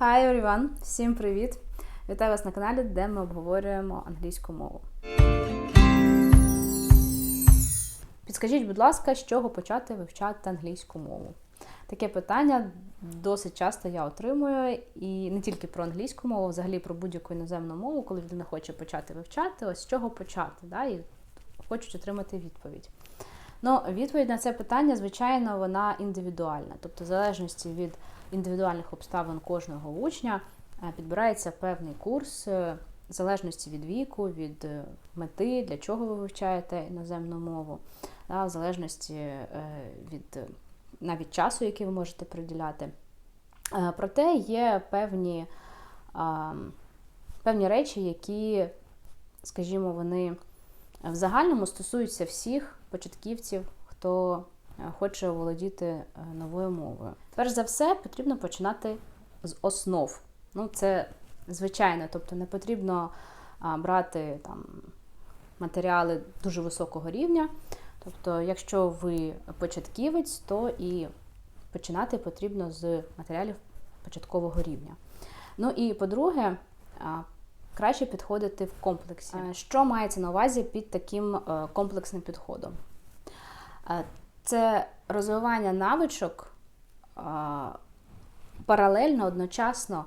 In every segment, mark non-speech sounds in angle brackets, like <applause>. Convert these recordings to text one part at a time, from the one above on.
Hi everyone! Всім привіт! Вітаю вас на каналі, де ми обговорюємо англійську мову. Підскажіть, будь ласка, з чого почати вивчати англійську мову? Таке питання досить часто я отримую, і не тільки про англійську мову, взагалі про будь-яку іноземну мову, коли людина хоче почати вивчати, ось з чого почати, да, і хочуть отримати відповідь. Ну, відповідь на це питання, звичайно, вона індивідуальна, тобто, в залежності від індивідуальних обставин кожного учня е, підбирається певний курс, е, в залежності від віку, від е, мети, для чого ви вивчаєте іноземну мову, в залежності від навіть часу, який ви можете приділяти. Проте є певні, певні речі, які, скажімо, вони в загальному стосуються всіх початківців, хто хоче володіти новою мовою. Перш за все, потрібно починати з основ. Ну, це звичайно, тобто не потрібно брати там матеріали дуже високого рівня. Тобто, якщо ви початківець, то і починати потрібно з матеріалів початкового рівня. Ну і по-друге, краще підходити в комплексі. Що мається на увазі під таким е, комплексним підходом? Це розвивання навичок паралельно, одночасно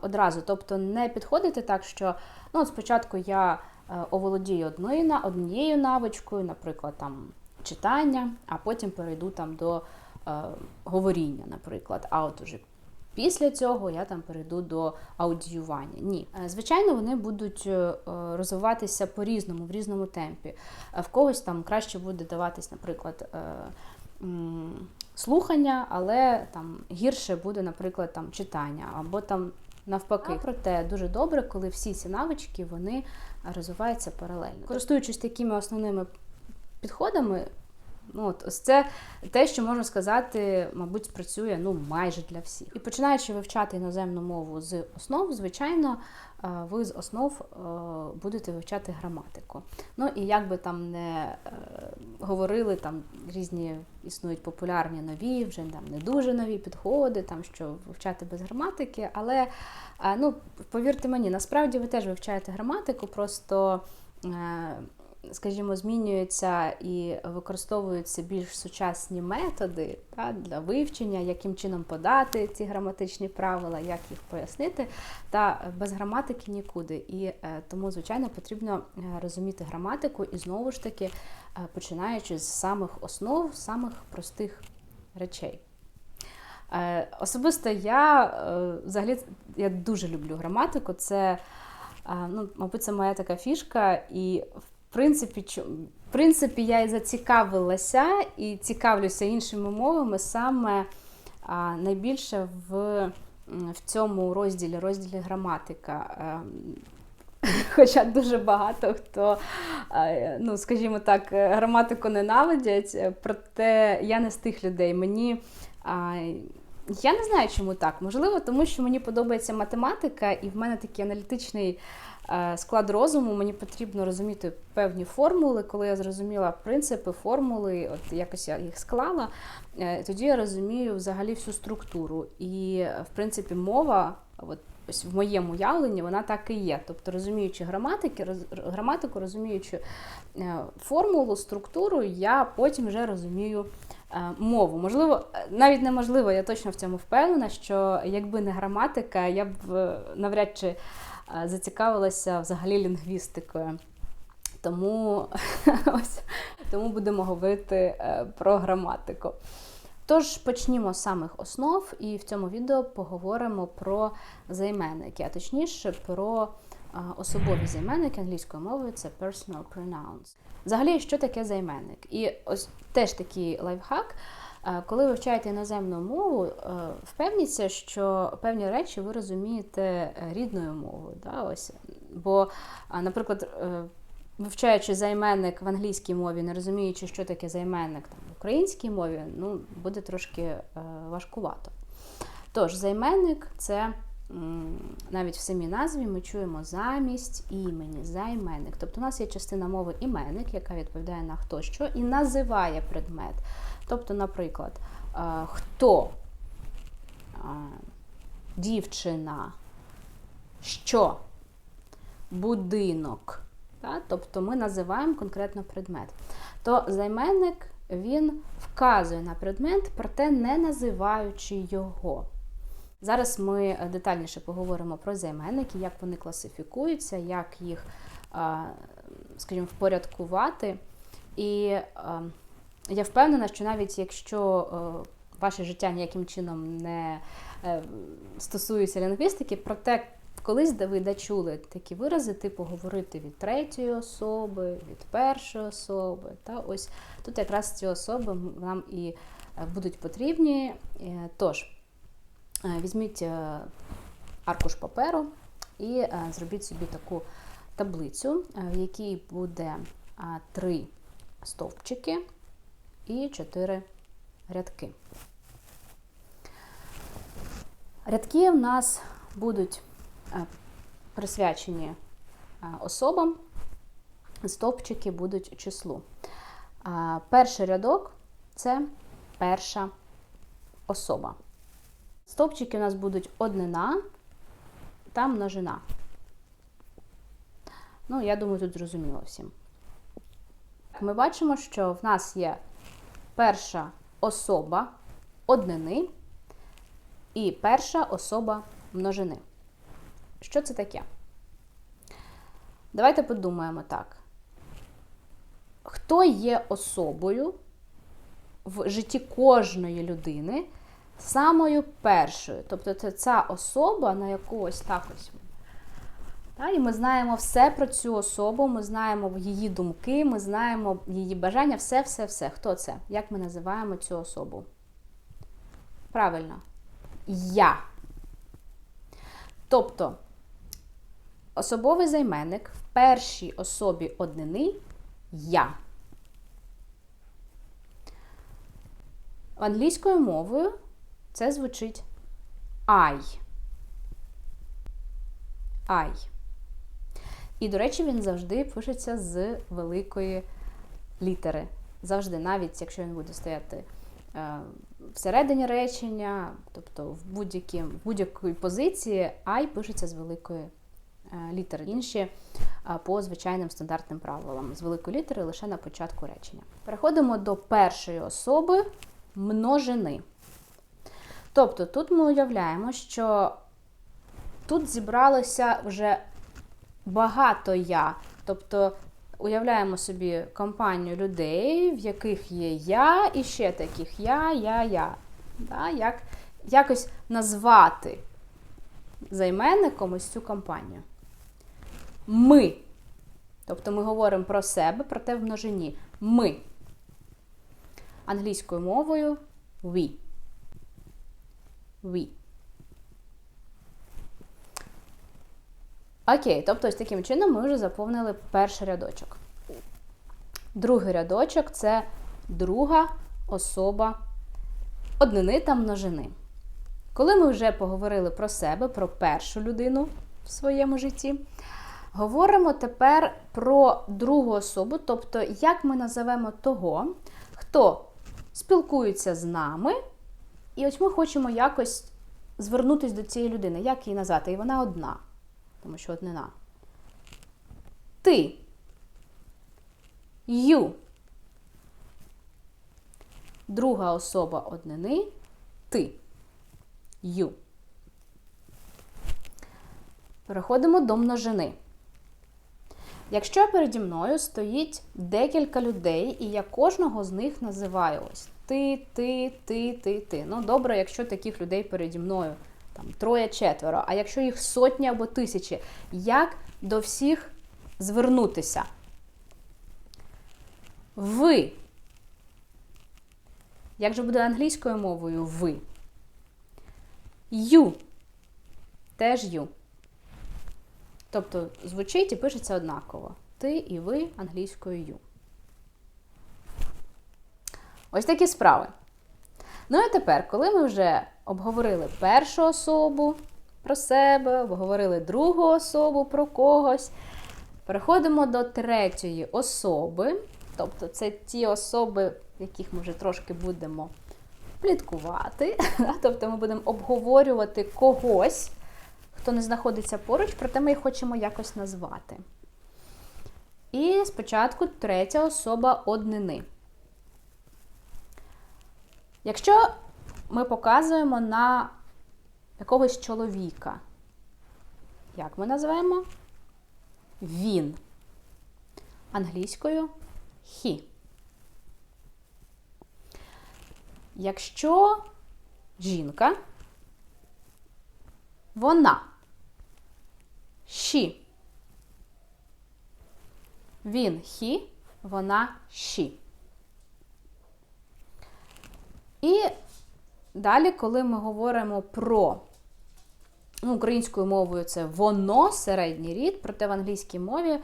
одразу. Тобто не підходити так, що ну, от спочатку я е, оволодію одною однією навичкою, наприклад, там читання, а потім перейду там до е, говоріння, наприклад. А от уже після цього я там перейду до аудіювання. Ні. Е, звичайно, вони будуть е, розвиватися по-різному, в різному темпі. В когось там краще буде даватись, наприклад слухання, але там гірше буде, наприклад, там читання або там навпаки. Проте дуже добре, коли всі ці навички вони розвиваються паралельно. Користуючись такими основними підходами. Ну, от, ось Це те, що можна сказати, мабуть, спрацює ну, майже для всіх. І починаючи вивчати іноземну мову з основ, звичайно, е, ви з основ е, будете вивчати граматику. Ну і як би там не е, говорили, там різні існують популярні нові, вже там не дуже нові підходи, там що вивчати без граматики, але ну, повірте мені, насправді ви теж вивчаєте граматику, просто скажімо, змінюються і використовуються більш сучасні методи та, для вивчення, яким чином подати ці граматичні правила, як їх пояснити. Та без граматики нікуди. І е, тому, звичайно, потрібно е, розуміти граматику і знову ж таки, е, починаючи з самих основ, самих простих речей. Особисто я взагалі я дуже люблю граматику. Це, ну, мабуть, це моя така фішка, і в принципі, в принципі, я і зацікавилася і цікавлюся іншими мовами саме найбільше в в цьому розділі, розділі граматика. Ем, <laughs> хоча дуже багато хто, ну, скажімо так, граматику ненавидять, проте я не з тих людей. Мені я не знаю, чому так. Можливо, тому що мені подобається математика, і в мене такий аналітичний Е, склад розуму, мені потрібно розуміти певні формули. Коли я зрозуміла принципи, формули, от якось я їх склала, е, тоді я розумію взагалі всю структуру. І, в принципі, мова, от ось в моєму уявленні, вона так і є. Тобто, розуміючи граматики, роз, граматику, розуміючи е, формулу, структуру, я потім вже розумію. Мову. Можливо, навіть неможливо, я точно в цьому впевнена, що якби не граматика, я б навряд чи зацікавилася взагалі лінгвістикою. Тому <laughs> ось, тому будемо говорити е, про граматику. Тож почнімо з самих основ, і в цьому відео поговоримо про займенники, а точніше про особові займенники англійською мовою це personal pronouns. Взагалі, що таке займенник? І ось теж такий лайфхак. Коли вивчаєте іноземну мову, е, впевніться, що певні речі ви розумієте е, рідною мовою. Да, ось. Бо, наприклад, е, вивчаючи займенник в англійській мові, не розуміючи, що таке займенник там, в українській мові, ну, буде трошки важкувато. Тож, займенник це. Навіть в самій назві ми чуємо замість імені, займенник. Тобто у нас є частина мови іменник, яка відповідає на хто що, і називає предмет. Тобто, наприклад, хто дівчина, що, будинок. Тобто ми називаємо конкретно предмет. То займенник він вказує на предмет, проте не називаючи його. Зараз ми детальніше поговоримо про займенники, як вони класифікуються, як їх, скажімо, впорядкувати. І я впевнена, що навіть якщо е, ваше життя ніяким чином не е, стосується лінгвістики, проте колись ви дочули такі вирази, типу говорити від третьої особи, від першої особи. Та ось тут якраз ці особи нам і е, будуть потрібні. Е, Тож, е, візьміть е, аркуш паперу і е, зробіть собі таку таблицю, е, в якій буде три стовпчики і чотири рядки. Рядки в нас будуть е, присвячені е, особам, стовпчики будуть числу. Перший рядок це перша особа. Стовпчики у нас будуть однина та множина. Ну, я думаю, тут зрозуміло всім. Ми бачимо, що в нас є перша особа однини і перша особа множини. Що це таке? Давайте подумаємо так. Хто є особою в житті кожної людини самою першою? Тобто це ця особа, на яку ось так ось. Та, і ми знаємо все про цю особу, ми знаємо її думки, ми знаємо її бажання, все-все-все. Хто це? Як ми називаємо цю особу? Правильно. Я. Тобто особовий займенник в першій особі однини я. Англійською мовою це звучить I. I. І, до речі, він завжди пишеться з великої літери. Завжди, навіть якщо він буде стояти е, всередині речення, тобто в будь-якій будь позиції, I пишеться з великої е, літери. Інші е, по звичайним стандартним правилам. З великої літери лише на початку речення. Переходимо до першої особи множини. Тобто тут ми уявляємо, що тут зібралося вже багато я. Тобто уявляємо собі компанію людей, в яких є я і ще таких я, я, я. Да? Як, Якось назвати займенником ось цю компанію. Ми. Тобто ми говоримо про себе, проте в множині. Ми. Англійською мовою we. We. Окей, тобто ось таким чином ми вже заповнили перший рядочок. Другий рядочок це друга особа однини та множини. Коли ми вже поговорили про себе, про першу людину в своєму житті, говоримо тепер про другу особу, тобто, як ми називемо того, хто спілкується з нами, і ось ми хочемо якось звернутися до цієї людини. Як її назвати? І вона одна тому що однина. Ти. Ю. Друга особа однини ти. Ю. Переходимо до множини. Якщо переді мною стоїть декілька людей, і я кожного з них називаю ось ти, ти, ти, ти, ти. Ну, добре, якщо таких людей переді мною там троє-четверо, а якщо їх сотні або тисячі, як до всіх звернутися? Ви. Як же буде англійською мовою ви? Ю. Теж ю. Тобто звучить і пишеться однаково. Ти і ви англійською ю. Ось такі справи. Ну і тепер, коли ми вже обговорили першу особу про себе, обговорили другу особу про когось, переходимо до третьої особи. Тобто це ті особи, яких ми вже трошки будемо пліткувати. <laughs> Тобто ми будемо обговорювати когось, хто не знаходиться поруч, проте ми їх хочемо якось назвати. І спочатку третя особа однини. Якщо ми показуємо на якогось чоловіка, як ми називаємо? Він. Англійською he. Якщо жінка, вона. She. Він he, вона she. І далі, коли ми говоримо про ну, українською мовою це воно, середній рід, проте в англійській мові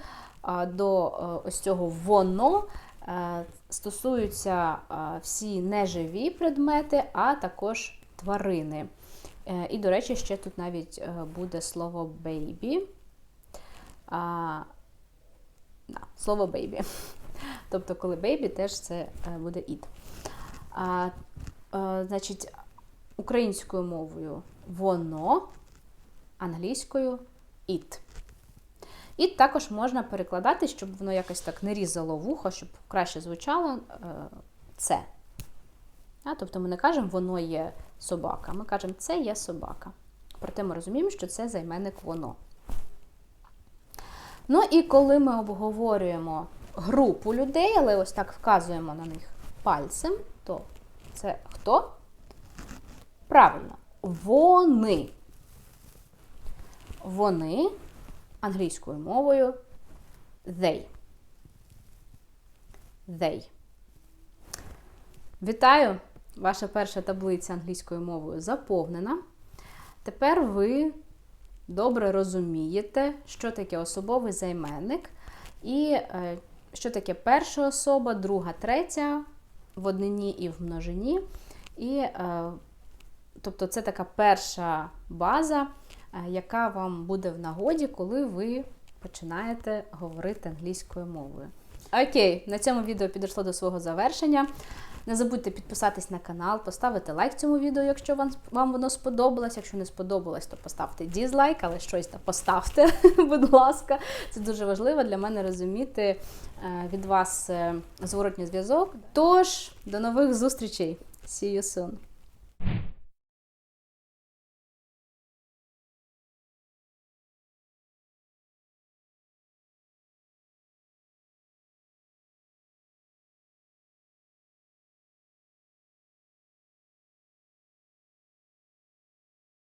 до а, ось цього воно а, стосуються а, всі неживі предмети, а також тварини. Е, І, до речі, ще тут навіть е, буде слово да, слово baby. <laughs> Тобто, коли baby, теж це е, буде it. А, значить, українською мовою воно, англійською it. It також можна перекладати, щоб воно якось так не різало вухо, щоб краще звучало е, це. Тобто ми не кажемо, воно є собака, ми кажемо, це є собака. Проте ми розуміємо, що це займенник воно. Ну і коли ми обговорюємо групу людей, але ось так вказуємо на них пальцем, то це хто? Правильно, вони. Вони англійською мовою they. They. Вітаю! Ваша перша таблиця англійською мовою заповнена. Тепер ви добре розумієте, що таке особовий займенник, і е, що таке перша особа, друга, третя в однині і в множині. І, е, тобто, це така перша база, е, яка вам буде в нагоді, коли ви починаєте говорити англійською мовою. Окей, на цьому відео підійшло до свого завершення. Не забудьте підписатись на канал, поставити лайк цьому відео, якщо вам, вам воно сподобалось. Якщо не сподобалось, то поставте дізлайк, але щось там поставте, <laughs> будь ласка. Це дуже важливо для мене розуміти е, від вас е, зворотній зв'язок. Тож, до нових зустрічей. See you soon!